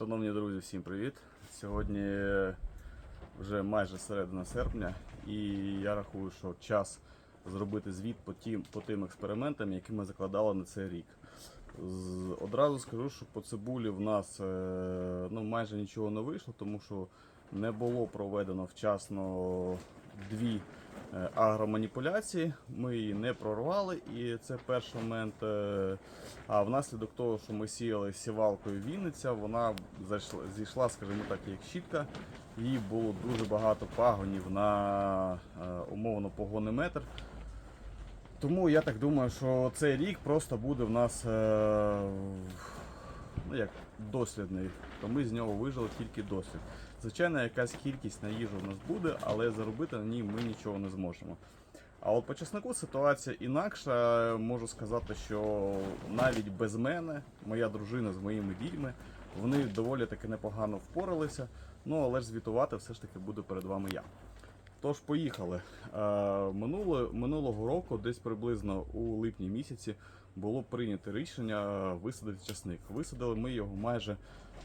Шановні друзі, всім привіт! Сьогодні вже майже середина серпня, і я рахую, що час зробити звіт по тим, по тим експериментам, які ми закладали на цей рік. Одразу скажу, що по цибулі в нас е, ну, майже нічого не вийшло, тому що не було проведено вчасно дві агроманіпуляції. Ми її не прорвали, і це перший момент. е, А внаслідок того, що ми сіяли сівалкою Вінниця, вона зайшла, зійшла, скажімо так, як щітка. Їй було дуже багато пагонів на е, умовно погонний метр. Тому я так думаю, що цей рік просто буде в нас е, ну, як дослідний, то ми з нього вижили тільки досвід. Звичайно, якась кількість на їжу в нас буде, але заробити на ній ми нічого не зможемо. А от по чесноку ситуація інакша. Можу сказати, що навіть без мене, моя дружина з моїми дітьми, вони доволі таки непогано впоралися. Ну але ж звітувати все ж таки буду перед вами я. Тож, поїхали. Е, минуло, минулого року, десь приблизно у липні місяці, було прийнято рішення висадити часник. Висадили ми його майже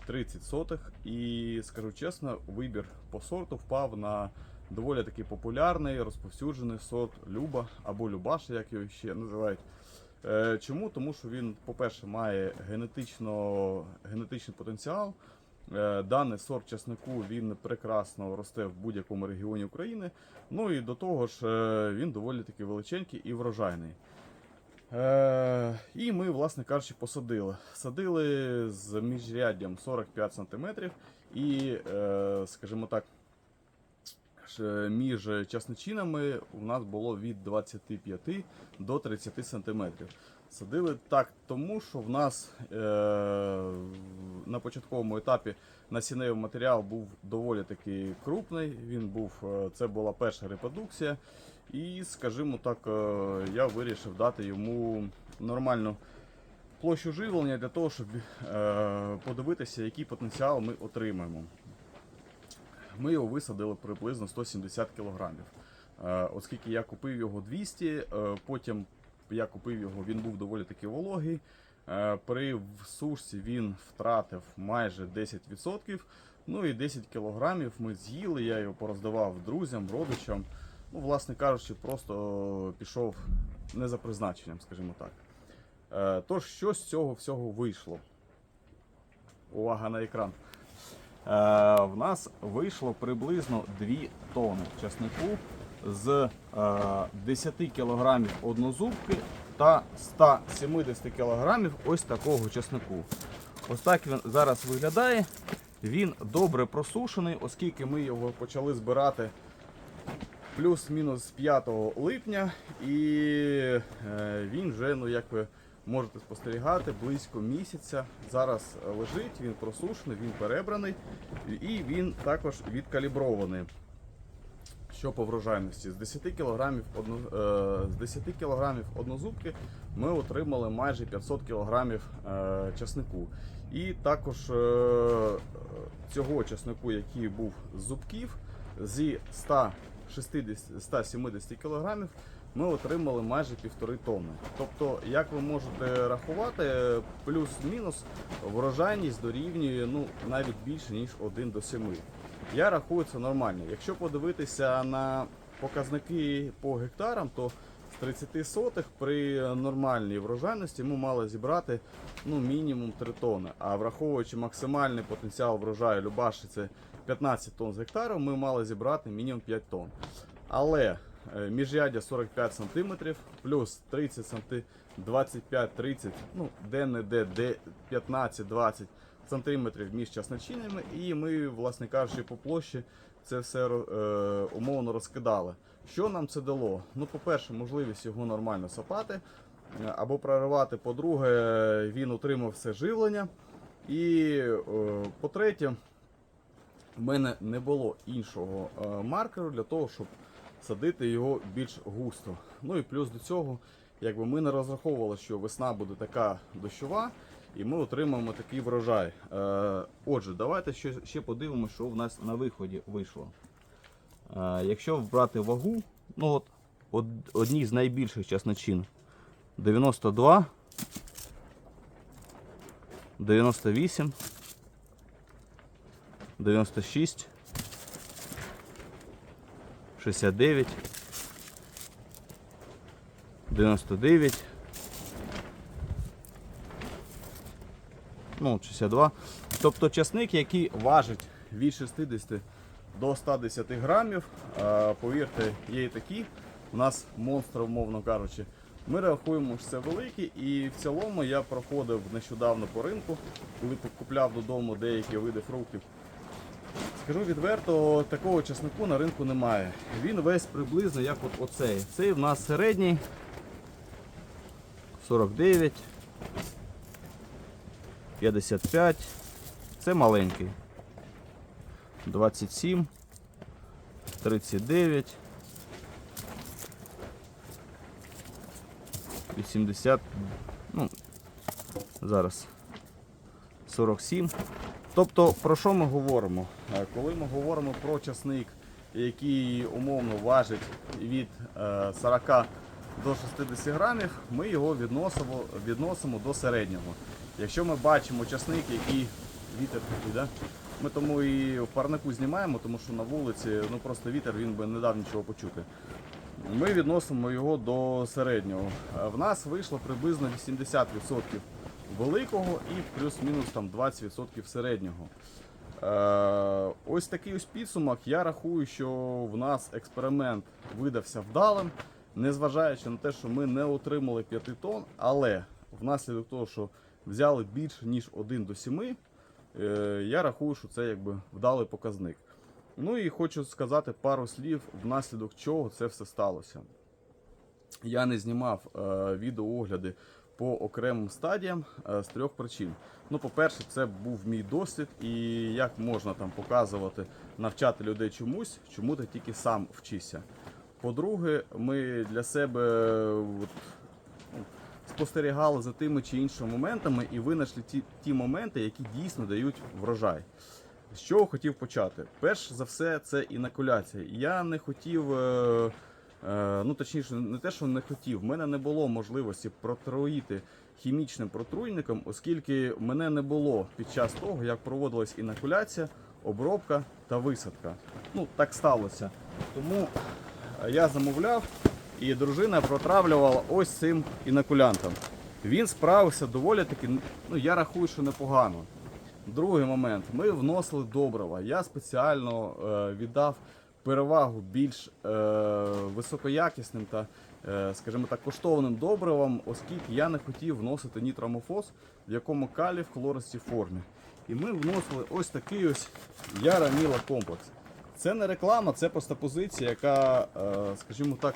30 сотих, і скажу чесно, вибір по сорту впав на доволі таки популярний, розповсюджений сорт Люба або Любаш, як його ще називають. Е, Чому? Тому що він, по-перше, має генетично, генетичний потенціал. Е, Даний сорт часнику він прекрасно росте в будь-якому регіоні України. Ну і до того ж, е, він доволі таки величенький і врожайний. Е, і ми, власне кажучи, посадили. Садили з міжряддям 45 см і, скажімо так, між часничинами у нас було від 25 до 30 см. Садили так, тому що в нас на початковому етапі насінневий матеріал був доволі таки крупний. Він був, е, це була перша репродукція. І, скажімо так, е, я вирішив дати йому нормальну площу живлення для того, щоб е, подивитися, який потенціал ми отримаємо. Ми його висадили приблизно 170 кг. Оскільки я купив його 200, е, потім я купив його, він був доволі таки вологий. Е, При сушці він втратив майже 10%. Ну і 10 кг ми з'їли, я його пороздавав друзям, родичам. Ну, власне кажучи, просто пішов не за призначенням, скажімо так. Е, Тож, що з цього всього вийшло? Увага на екран. Е, в нас вийшло приблизно 2 тони часнику з е, 10 кг однозубки та 170 кг ось такого часнику. Ось так він зараз виглядає. Він добре просушений, оскільки ми його почали збирати плюс-мінус 5 липня, і е, він вже, ну як ви можете спостерігати, близько місяця зараз лежить, він просушений, він перебраний і він також відкалібрований. Що по врожайності? З 10 кг, одно, е, з 10 кг однозубки ми отримали майже 500 кг часнику. І також е, цього часнику, який був з зубків, зі 160, 170 кг ми отримали майже півтори тонни. Тобто, як ви можете рахувати, плюс-мінус врожайність дорівнює ну, навіть більше, ніж 1 до 7. Я рахую це нормально. Якщо подивитися на показники по гектарам, то з 30 сотих при нормальній врожайності ми мали зібрати ну, мінімум 3 тонни. А враховуючи максимальний потенціал врожаю Любаші, це 15 тонн з гектару, ми мали зібрати мінімум 5 тонн. Але міжряддя 45 см, плюс 30 см, 25-30, ну, де-не-де, де 15-20 сантиметрів між часничинами, і ми, власне кажучи, по площі це все е, умовно розкидали. Що нам це дало? Ну, по-перше, можливість його нормально сапати е, або проривати. По-друге, він отримав все живлення. І е, по-третє, в мене не було іншого е, маркеру для того, щоб садити його більш густо. Ну і плюс до цього, якби ми не розраховували, що весна буде така дощова, і ми отримаємо такий врожай. Е, отже, давайте ще, подивимося, що в нас на виході вийшло. Е, якщо брати вагу, ну от, од, одні з найбільших часночин 92, 98, 96, 69, 99, ну, 62. Тобто часник, який важить від 60 до 110 грамів. Повірте, є і такі. У нас монстри, умовно кажучи. Ми рахуємо, що це великі, і в цілому я проходив нещодавно по ринку, коли купляв додому деякі види фруктів. Скажу відверто, такого часнику на ринку немає. Він весь приблизно як от оцей. Цей в нас середній 49, 55. Це маленький. 27, 39, 80, ну, зараз 47. Тобто, про що ми говоримо? Е, Коли ми говоримо про часник, який умовно важить від е, 40 до 60 грамів, ми його відносимо, відносимо до середнього. Якщо ми бачимо часник, який вітер такий, да? ми тому і в парнику знімаємо, тому що на вулиці ну, просто вітер він би не дав нічого почути. Ми відносимо його до середнього. Е, В нас вийшло приблизно 80% великого і плюс-мінус там 20% середнього. Е, ось такий ось підсумок. Я рахую, що в нас експеримент видався вдалим, незважаючи на те, що ми не отримали 5 тонн, але внаслідок того, що взяли більше ніж 1 до 7, е, я рахую, що це якби вдалий показник. Ну і хочу сказати пару слів, внаслідок чого це все сталося. Я не знімав е, відеоогляди по окремим стадіям е, з трьох причин. Ну, по-перше, це був мій досвід, і як можна там показувати, навчати людей чомусь, чому ти тільки сам вчишся. По-друге, ми для себе от, спостерігали за тими чи іншими моментами і винайшли ті, ті моменти, які дійсно дають врожай. З чого хотів почати? Перш за все, це інокуляція. Я не хотів, е, е, ну точніше, не те, що не хотів, в мене не було можливості протруїти хімічним протруйником, оскільки мене не було під час того, як проводилась інокуляція, обробка та висадка. Ну, так сталося. Тому я замовляв і дружина протравлювала ось цим інокулянтом. Він справився доволі таки, ну я рахую, що непогано. Другий момент. Ми вносили добрива. Я спеціально е, віддав перевагу більш е, високоякісним та, е, скажімо так, коштовним добривам, оскільки я не хотів вносити нітромофос, в якому калій в хлористій формі. І ми вносили ось такий ось Яра Міла комплекс. Це не реклама, це просто позиція, яка, е, скажімо так,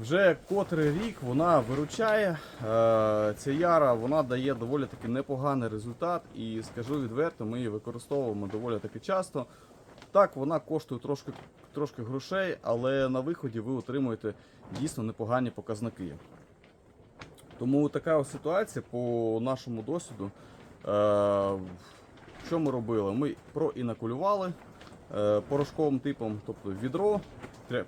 вже котрий рік вона виручає. Е, Ця яра вона дає доволі таки непоганий результат, і скажу відверто, ми її використовуємо доволі таки часто. Так, вона коштує трошки, трошки грошей, але на виході ви отримуєте дійсно непогані показники. Тому така ось ситуація по нашому досвіду. Е, Що ми робили? Ми проінакулювали е, порошковим типом, тобто відро,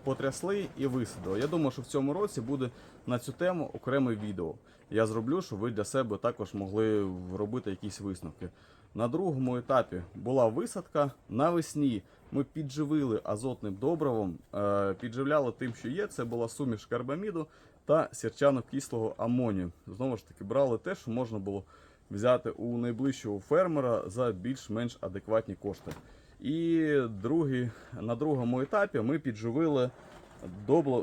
потрясли і висадили. Я думаю, що в цьому році буде на цю тему окреме відео. Я зроблю, щоб ви для себе також могли робити якісь висновки. На другому етапі була висадка. Навесні ми підживили азотним добривом, е, підживляли тим, що є. Це була суміш карбаміду та сірчано-кислого амонію. Знову ж таки, брали те, що можна було взяти у найближчого фермера за більш-менш адекватні кошти. І другий, на другому етапі ми підживили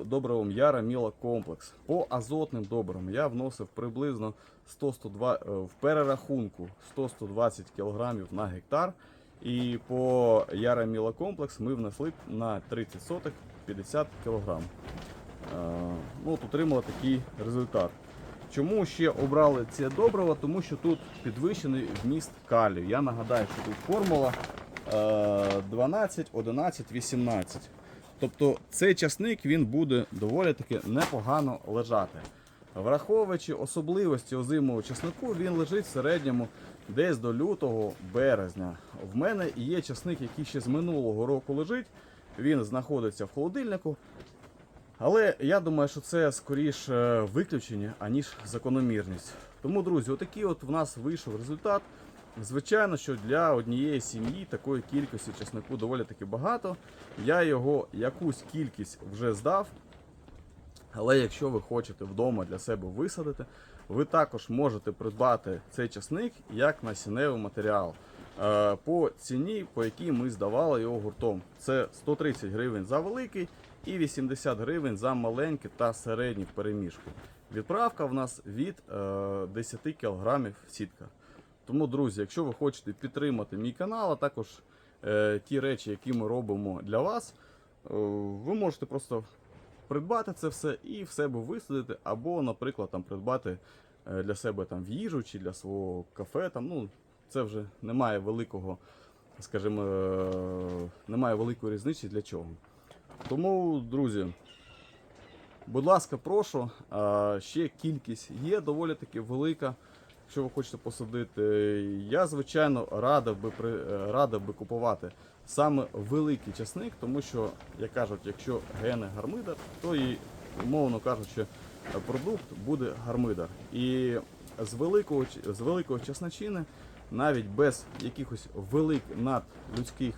добривом Яра Міла комплекс. По азотним добривам я вносив приблизно 100-102, е, в перерахунку 100-120 кг на гектар. І по Яра Міла комплекс ми внесли на 30 соток 50 кг. От отримали такий результат. Чому ще обрали це добриво? Тому що тут підвищений вміст калію. Я нагадаю, що тут формула 12, 11, 18. Тобто цей часник він буде доволі таки непогано лежати. Враховуючи особливості озимого часнику, він лежить в середньому десь до лютого березня. В мене є часник, який ще з минулого року лежить. Він знаходиться в холодильнику. Але я думаю, що це скоріш е, виключення, аніж закономірність. Тому, друзі, отакий от в нас вийшов результат. Звичайно, що для однієї сім'ї такої кількості чеснику доволі таки багато. Я його якусь кількість вже здав. Але якщо ви хочете вдома для себе висадити, ви також можете придбати цей часник як насінневий матеріал е, по ціні, по якій ми здавали його гуртом. Це 130 гривень за великий і 80 гривень за маленький та середній переміжку. Відправка в нас від е, 10 кг сітка. Тому, друзі, якщо ви хочете підтримати мій канал, а також е, ті речі, які ми робимо для вас, е, ви можете просто придбати це все і в себе висадити, або, наприклад, там придбати е, для себе там в їжу чи для свого кафе. Там, ну, це вже немає великого, скажімо, е, немає великої різниці для чого. Тому, друзі, будь ласка, прошу. Ще кількість є доволі таки велика. Якщо ви хочете посадити, я звичайно радив би при е, радив би купувати саме великий часник, тому що, як кажуть, якщо гени гармидар, то і умовно кажучи, продукт буде гармидар. І з великого з великого часничини, навіть без якихось велик надлюдських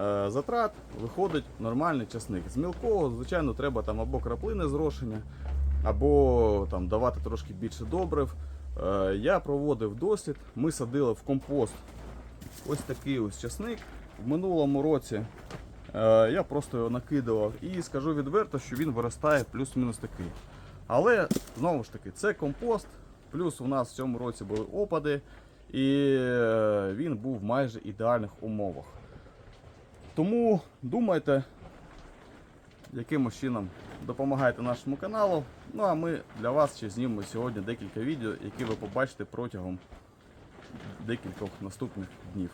е, затрат, виходить нормальний часник. З мілкого, звичайно, треба там або краплини зрошення, або там давати трошки більше добрив. Е, Я проводив дослід, ми садили в компост ось такий ось часник. В минулому році е, я просто його накидував і скажу відверто, що він виростає плюс-мінус такий. Але знову ж таки, це компост, плюс у нас в цьому році були опади, і е, він був в майже ідеальних умовах. Тому думайте, якимось чином допомагайте нашому каналу. Ну а ми для вас ще знімемо сьогодні декілька відео, які ви побачите протягом декількох наступних днів.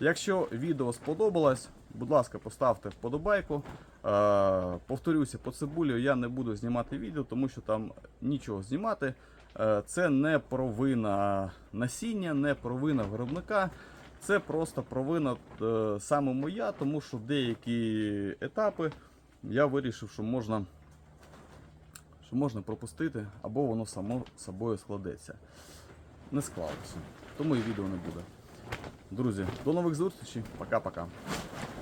Якщо відео сподобалось, будь ласка, поставте вподобайку. Е, повторюся, по цибулі я не буду знімати відео, тому що там нічого знімати. Е, це не провина насіння, не провина виробника. Це просто провина е, саме моя, тому що деякі етапи я вирішив, що можна, що можна пропустити, або воно само собою складеться. Не склалося. Тому і відео не буде. Друзі, до нових зустрічей. Пока-пока.